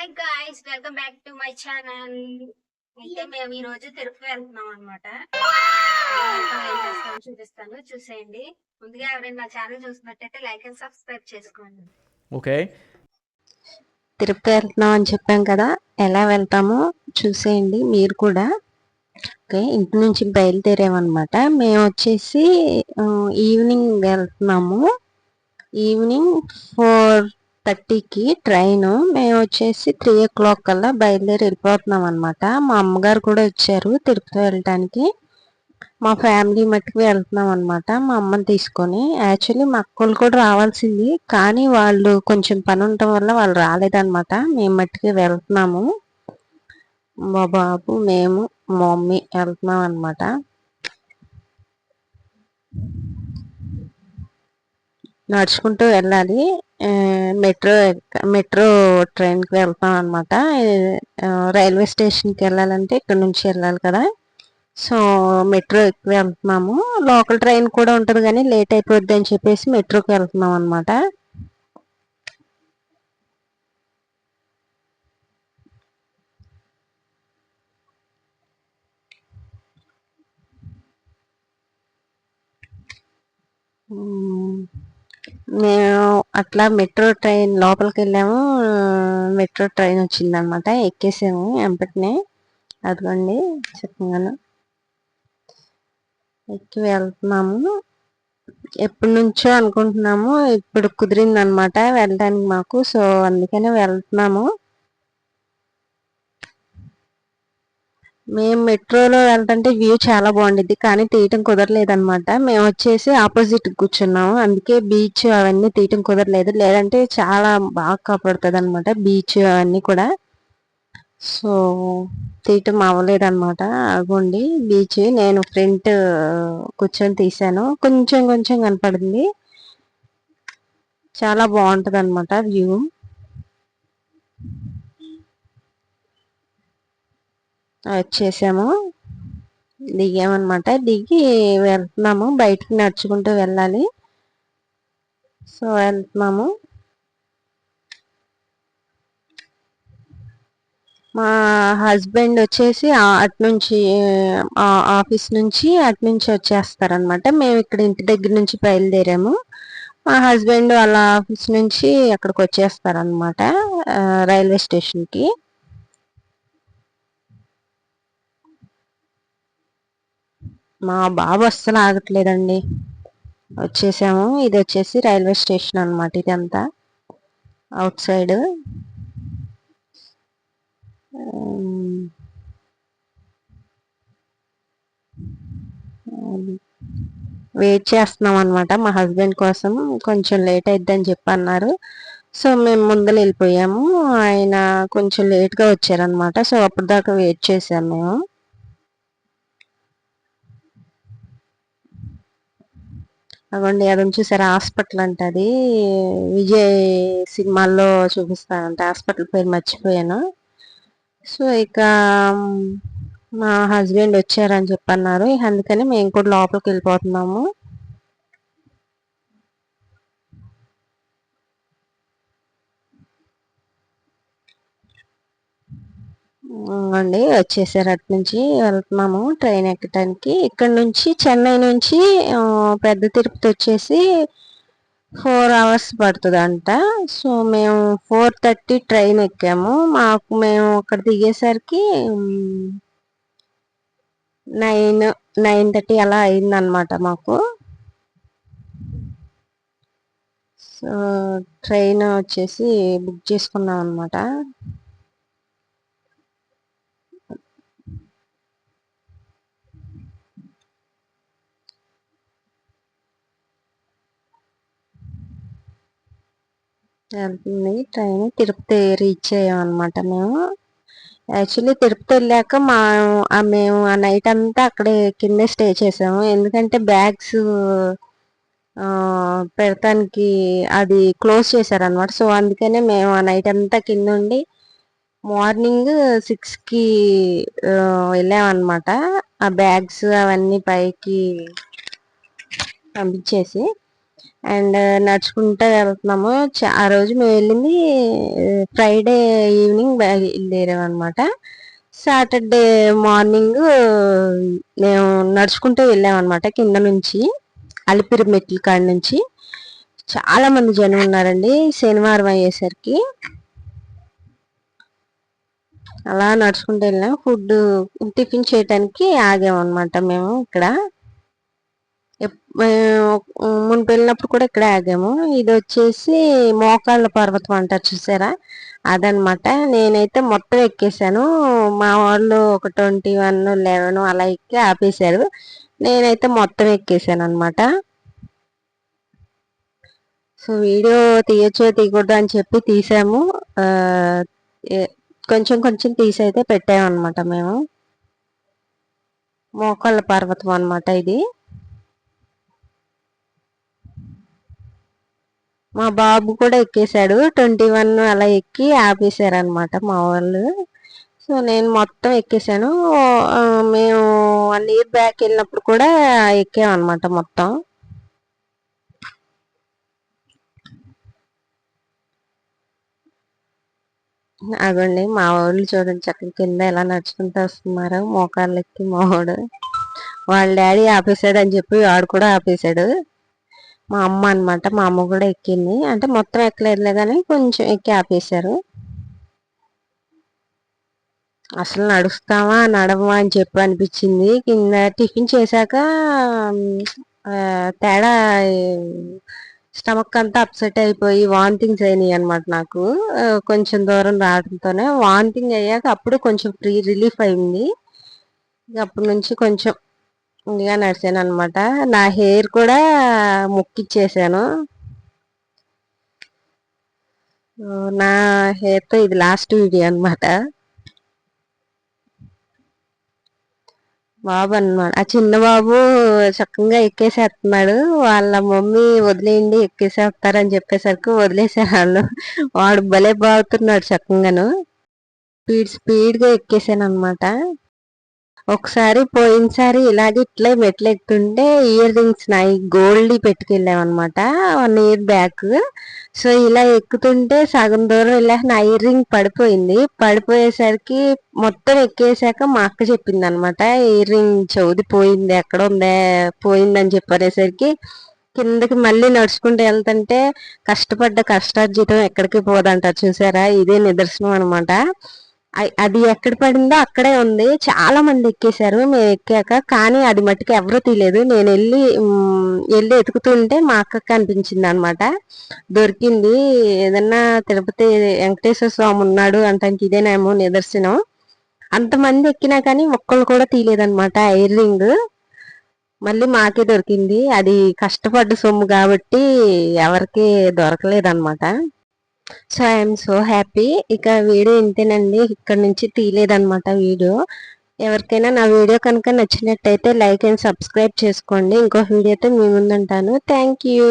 Hi guys welcome back to my channel అయితే మేము ఈ రోజు తిరుపతి వెళ్తున్నాం అనమాట చూపిస్తాను చూసేయండి. ముందుగా ఎవరైనా నా ఛానల్ చూసినట్టయితే లైక్ అండ్ సబ్స్క్రైబ్ చేసుకోండి. ఓకే తిరుపతి వెళ్తున్నాం అని చెప్పాం కదా ఎలా వెళ్తామో చూసేయండి మీరు కూడా. ఓకే ఇంటి నుంచి బయలుదేరామన్నమాట. మేము వచ్చేసి ఈవినింగ్ వెళ్తున్నాము. ఈవినింగ్ ఫోర్ థర్టీకి ట్రైన్. మేము వచ్చేసి త్రీ ఓ క్లాక్ కల్లా బయలుదేరి వెళ్ళిపోతున్నాం అనమాట మా అమ్మగారు కూడా వచ్చారు తిరుపతి వెళ్ళటానికి. మా ఫ్యామిలీ మట్టుకు వెళ్తున్నాం అనమాట మా అమ్మని తీసుకొని. యాక్చువల్లీ మా అక్కలు కూడా రావాల్సింది కానీ వాళ్ళు కొంచెం పని ఉండటం వల్ల వాళ్ళు రాలేదన్నమాట. మేము మట్టుకు వెళ్తున్నాము. మా బాబు మేము మా మమ్మీ వెళ్తున్నాం అనమాట నడుచుకుంటూ వెళ్ళాలి. మెట్రో మెట్రో ట్రైన్కి వెళ్తాం అనమాట రైల్వే స్టేషన్కి వెళ్ళాలంటే ఇక్కడ నుంచి వెళ్ళాలి కదా. సో మెట్రో ఎక్కి వెళ్తున్నాము. లోకల్ ట్రైన్ కూడా ఉంటుంది కానీ లేట్ అయిపోద్ది అని చెప్పేసి మెట్రోకి వెళ్తున్నాం అనమాట మేము అట్లా మెట్రో ట్రైన్ లోపలికి వెళ్ళాము మెట్రో ట్రైన్ వచ్చిందనమాట. ఎక్కేసాము ఎంపటినే అదిగోండి చెప్పగాను ఎక్కి వెళ్తున్నాము. ఎప్పటి నుంచో అనుకుంటున్నాము. ఇప్పుడు కుదిరింది అనమాట వెళ్ళడానికి మాకు. సో అందుకనే వెళ్తున్నాము. మేము మెట్రోలో వెళ్తుంటే వ్యూ చాలా బాగుండిద్ది కానీ తీయటం కుదరలేదు అనమాట మేము వచ్చేసి ఆపోజిట్ కూర్చున్నాము. అందుకే బీచ్ అవన్నీ తీయటం కుదరలేదు. లేదంటే చాలా బాగా కాపాడుతుంది అనమాట బీచ్ అవన్నీ కూడా. సో తీయటం అవ్వలేదన్నమాట. అగోండి బీచ్ నేను ఫ్రంట్ కూర్చొని తీసాను కొంచెం కొంచెం కనపడింది. చాలా బాగుంటుంది అనమాట వ్యూ. వచ్చేసాము. దిగామన్నమాట. దిగి వెళ్తున్నాము. బయటికి నడుచుకుంటూ వెళ్ళాలి. సో వెళ్తున్నాము. మా హస్బెండ్ వచ్చేసి అటు నుంచి ఆఫీస్ నుంచి అటు నుంచి వచ్చేస్తారనమాట మేము ఇక్కడ ఇంటి దగ్గర నుంచి బయలుదేరాము. మా హస్బెండ్ వాళ్ళ ఆఫీస్ నుంచి అక్కడికి వచ్చేస్తారనమాట రైల్వే స్టేషన్కి. మా బాబు అస్సలు ఆగట్లేదండి. వచ్చేసాము. ఇది వచ్చేసి రైల్వే స్టేషన్ అనమాట ఇదంతా. Out side. వెయిట్ చేస్తున్నాం అనమాట మా హస్బెండ్ కోసం. కొంచెం లేట్ అయిద్దని చెప్పి అన్నారు సో మేము ముందర వెళ్ళిపోయాము. ఆయన కొంచెం లేట్గా వచ్చారనమాట సో అప్పటిదాకా వెయిట్ చేసాము మేము. అగోండి అది చూసారా? హాస్పిటల్ అంట అది. విజయ్ సినిమాల్లో చూపిస్తానంట హాస్పిటల్ పేరు మర్చిపోయాను. సో ఇక మా హస్బెండ్ వచ్చారని చెప్పన్నారు. అందుకని మేము కూడా లోపలికి వెళ్ళిపోతున్నాము. అండి వచ్చేసారు అటు నుంచి వెళ్తున్నాము ట్రైన్ ఎక్కడానికి ఇక్కడ నుంచి చెన్నై నుంచి పెద్ద తిరుపతి వచ్చేసి ఫోర్ అవర్స్ పడుతుందంట. సో మేము ఫోర్ థర్టీ ట్రైన్ ఎక్కాము. మాకు మేము అక్కడ దిగేసరికి నైన్ నైన్ థర్టీ అలా అయిందనమాట మాకు. సో ట్రైన్ వచ్చేసి బుక్ చేసుకున్నాం అనమాట వెళ్తుంది. ట్రైన్ తిరుపతి రీచ్ అయ్యాం అనమాట మేము. యాక్చువల్లీ తిరుపతి వెళ్ళాక మా మేము ఆ నైట్ అంతా అక్కడే కిందే స్టే చేసాము. ఎందుకంటే బ్యాగ్స్ పెడతానికి అది క్లోజ్ చేశారనమాట సో అందుకనే మేము ఆ నైట్ అంతా కింద ఉండి మార్నింగ్ సిక్స్కి వెళ్ళామన్నమాట. ఆ బ్యాగ్స్ అవన్నీ పైకి పంపించేసి. అండ్ నడుచుకుంటూ వెళ్తున్నాము. ఆ రోజు మేము వెళ్ళింది ఫ్రైడే ఈవినింగ్ బయలుదేరాం అనమాట సాటర్డే మార్నింగ్ మేము నడుచుకుంటూ వెళ్ళాం అనమాట కింద నుంచి అలిపిరి మెట్ల కాడ నుంచి. చాలా మంది జనం ఉన్నారండి శనివారం అయ్యేసరికి. అలా నడుచుకుంటూ వెళ్ళాం. ఫుడ్ టిఫిన్ చేయడానికి ఆగాం అనమాట మేము ఇక్కడ. మునుపు వెళ్ళినప్పుడు కూడా ఇక్కడ ఆగాము. ఇది వచ్చేసి మోకాళ్ళ పర్వతం అంటారు చూసారా? అదనమాట నేనైతే మొత్తం ఎక్కేసాను. మా వాళ్ళు ఒక ట్వంటీ వన్ లెవెన్ అలా ఎక్కి ఆపేశారు. నేనైతే మొత్తం ఎక్కేసాను అనమాట సో వీడియో తీయచ్చో తీయకూడదు అని చెప్పి తీసాము. కొంచెం కొంచెం తీసి అయితే పెట్టామన్నమాట మేము. మోకాళ్ళ పర్వతం అనమాట ఇది. మా బాబు కూడా ఎక్కేశాడు. ట్వంటీ వన్ అలా ఎక్కి ఆపేశారు అనమాట మా వాళ్ళు. సో నేను మొత్తం ఎక్కేసాను మేము వన్ ఇయర్ బ్యాక్ వెళ్ళినప్పుడు కూడా ఎక్కామన్నమాట మొత్తం. అగోండి మా వాళ్ళు చూడండి చక్కగా కింద ఎలా నడుచుకుంటూ వస్తున్నారు మోకాళ్ళు ఎక్కి మావాడు వాళ్ళ డాడీ ఆపేశాడు అని చెప్పి వాడు కూడా ఆపేశాడు. మా అమ్మ అన్నమాట మా అమ్మ కూడా ఎక్కింది. అంటే మొత్తం ఎక్కలేదులే కానీ కొంచెం ఎక్కి ఆపేశారు. అసలు నడుస్తావా నడవా అని చెప్పి అనిపించింది. కింద టిఫిన్ చేశాక తేడా స్టమక్ అంతా అప్సెట్ అయిపోయి వాంతింగ్స్ అయినాయి అనమాట నాకు. కొంచెం దూరం రావడంతోనే వాంతింగ్ అయ్యాక అప్పుడు కొంచెం ఫ్రీ రిలీఫ్ అయింది. అప్పటి నుంచి కొంచెం ఇదిగా నడిచాను అనమాట నా హెయిర్ కూడా ముక్కిచ్చేసాను. నా హెయిర్తో తో ఇది లాస్ట్ వీడియో అన్నమాట. బాబు అన్నమాట. ఆ చిన్న బాబు చక్కగా ఎక్కేసేస్తున్నాడు. వాళ్ళ మమ్మీ వదిలేయండి ఎక్కేసేస్తారని చెప్పేసరికి వదిలేసారు వాళ్ళు వాడు భలే బాగుతున్నాడు చక్కగాను. స్పీడ్ స్పీడ్గా ఎక్కేసాను అనమాట ఒకసారి పోయినసారి ఇలాగే ఇట్లే మెట్లు ఎక్కుతుంటే ఇయర్ రింగ్స్ నాయి గోల్డ్ పెట్టుకెళ్ళాం అనమాట వన్ ఇయర్ బ్యాక్. సో ఇలా ఎక్కుతుంటే సగం దూరం వెళ్ళాక నా ఇయర్ రింగ్ పడిపోయింది. పడిపోయేసరికి మొత్తం ఎక్కేసాక మా అక్క చెప్పింది అనమాట ఇయర్ రింగ్ చౌది పోయింది ఎక్కడ ఉందే పోయిందని చెప్పనేసరికి కిందకి మళ్ళీ నడుచుకుంటూ వెళ్తుంటే కష్టపడ్డ కష్టార్జితం ఎక్కడికి పోదంటారు చూసారా? ఇదే నిదర్శనం అనమాట అది ఎక్కడ పడిందో అక్కడే ఉంది. చాలా మంది ఎక్కేశారు. మేము ఎక్కాక కానీ అది మట్టుకు ఎవరూ తీయలేదు. నేను వెళ్ళి వెళ్ళి ఎతుకుతుంటే మా అక్కకి అనిపించింది అనమాట దొరికింది. ఏదన్నా తిరుపతి వెంకటేశ్వర స్వామి ఉన్నాడు అంటానికి ఇదేనేమో నిదర్శనం. అంతమంది ఎక్కినా కానీ ఒక్కళ్ళు కూడా తీయలేదన్నమాట ఎయిర్ రింగ్. మళ్ళీ మాకే దొరికింది. అది కష్టపడ్డ సొమ్ము కాబట్టి ఎవరికి దొరకలేదన్నమాట సో ఐఎమ్ సో హ్యాపీ ఇక వీడియో ఇంతేనండి. ఇక్కడ నుంచి తీయలేదన్నమాట వీడియో. ఎవరికైనా నా వీడియో కనుక నచ్చినట్టయితే లైక్ అండ్ సబ్స్క్రైబ్ చేసుకోండి. ఇంకో వీడియోతో మీ ముందుంటాను థ్యాంక్ యూ